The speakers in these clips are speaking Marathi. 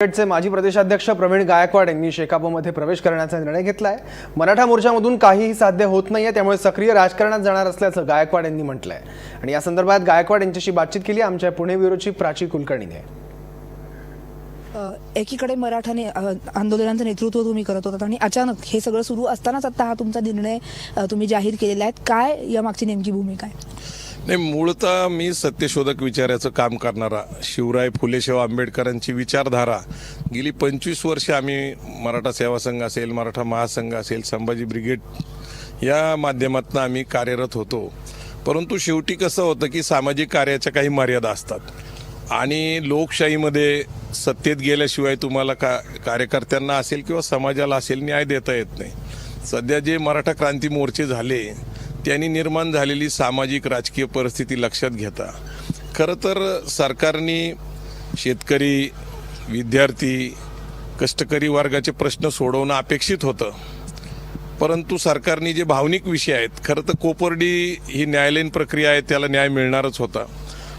चे माजी प्रदेशाध्यक्ष प्रवीण गायकवाड यांनी शेकापमध्ये प्रवेश करण्याचा निर्णय घेतलाय. मराठा मोर्चामधून काहीही साध्य होत नाहीये त्यामुळे सक्रिय राजकारणात जाणार असल्याचं गायकवाड यांनी म्हटलंय. आणि या संदर्भात गायकवाड यांच्याशी बातचीत केली. आमच्या पुणे ब्युरोची प्राची कुलकर्णीने. एकीकडे मराठाने आंदोलनाचं नेतृत्व तुम्ही करत होतात आणि अचानक हे सगळं सुरू असतानाच आता हा तुमचा निर्णय तुम्ही जाहीर केलेला आहे. काय या मागची नेमकी भूमिका आहे? नाही मूळतः मी सत्यशोधक विचाराचं काम करणारा शिवराय फुले आंबेडकरांची विचारधारा. गेली पंचवीस वर्षे आम्ही मराठा सेवा संघ असेल मराठा महासंघ असेल संभाजी ब्रिगेड या माध्यमातून आम्ही कार्यरत होतो. परंतु शेवटी कसं होतं की सामाजिक कार्याच्या काही मर्यादा असतात. आणि लोकशाहीमध्ये सत्तेत गेल्याशिवाय तुम्हाला का कार्यकर्त्यांना असेल किंवा समाजाला असेल न्याय देता येत नाही. सध्या जे मराठा क्रांती मोर्चे झाले त्यांनी निर्माण झालेली सामाजिक राजकीय परिस्थिती लक्षात घेता. खरं तर सरकारने शेतकरी विद्यार्थी कष्टकरी वर्गाचे प्रश्न सोडवणं अपेक्षित होतं. परंतु सरकारने जे भावनिक विषय आहेत खरं तर कोपर्डी ही न्यायालयीन प्रक्रिया आहे त्याला न्याय मिळणारच होता.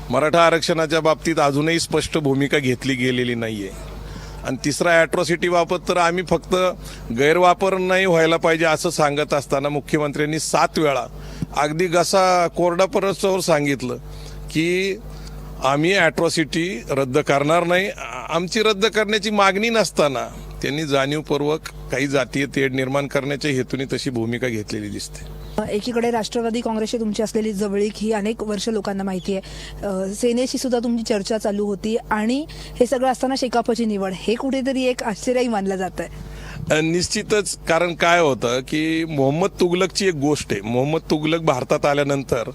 मराठा आरक्षणाच्या बाबतीत अजूनही स्पष्ट भूमिका घेतली गेलेली नाही आहे आणि तिसरा ॲट्रॉसिटी बाबत तर आम्ही फक्त गैरवापर नाही व्हायला पाहिजे असं सांगत असताना मुख्यमंत्र्यांनी सात वेळा अगदी घसा कोरडा परस्पर सांगितलं की आम्ही ॲट्रॉसिटी रद्द करणार नाही. आमची रद्द करण्याची मागणी नसताना त्यांनी जाणीवपूर्वक काही जातीय तेढ निर्माण करण्याच्या हेतूने तशी भूमिका घेतलेली दिसते. एकीकडे राष्ट्रवादी काँग्रेसची तुमची असलेली जवळीक ही अनेक वर्ष लोकांना माहिती आहे. सेनेशी सुद्धा तुमची चर्चा चालू होती आणि हे सगळं असताना शेकापची निवड हे कुठेतरी एक आश्चर्यही मानलं जात आहे निश्चितच कारण काय होतं की मोहम्मद तुगलकची एक गोष्ट आहे. मोहम्मद तुगलक भारतात आल्यानंतर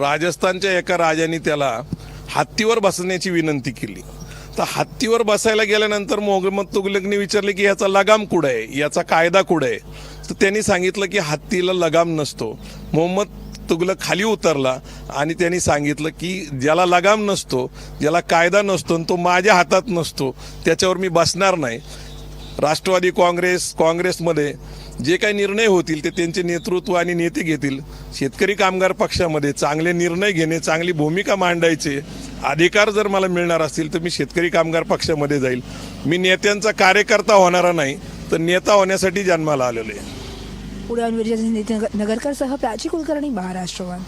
राजस्थानच्या एका राजाने त्याला हत्तीवर बसण्याची विनंती केली. तर हत्तीवर बसायला गेल्यानंतर मोहम्मद तुगलकने विचारले की याचा लगाम कुठं आहे? याचा कायदा कुठं आहे? तर त्यांनी सांगितलं की हत्तीला लगाम नसतो. मोहम्मद तुगलक खाली उतरला आणि त्यांनी सांगितलं की ज्याला लगाम नसतो ज्याला कायदा नसतो आणि तो माझ्या हातात नसतो त्याच्यावर मी बसणार नाही. राष्ट्रवादी काँग्रेस काँग्रेसमध्ये जे काही निर्णय होतील ते त्यांचे नेतृत्व आणि नेते घेतील. शेतकरी कामगार पक्षामध्ये चांगले निर्णय घेणे चांगली भूमिका मांडायचे अधिकार जर मला मिळणार असतील तर मी शेतकरी कामगार पक्षामध्ये जाईल. मी नेत्यांचा कार्यकर्ता होणारा नाही तर नेता होण्यासाठी जन्माला आलेलो आहे. नगरकर सह प्राची कुलकर्णी महाराष्ट्रवाद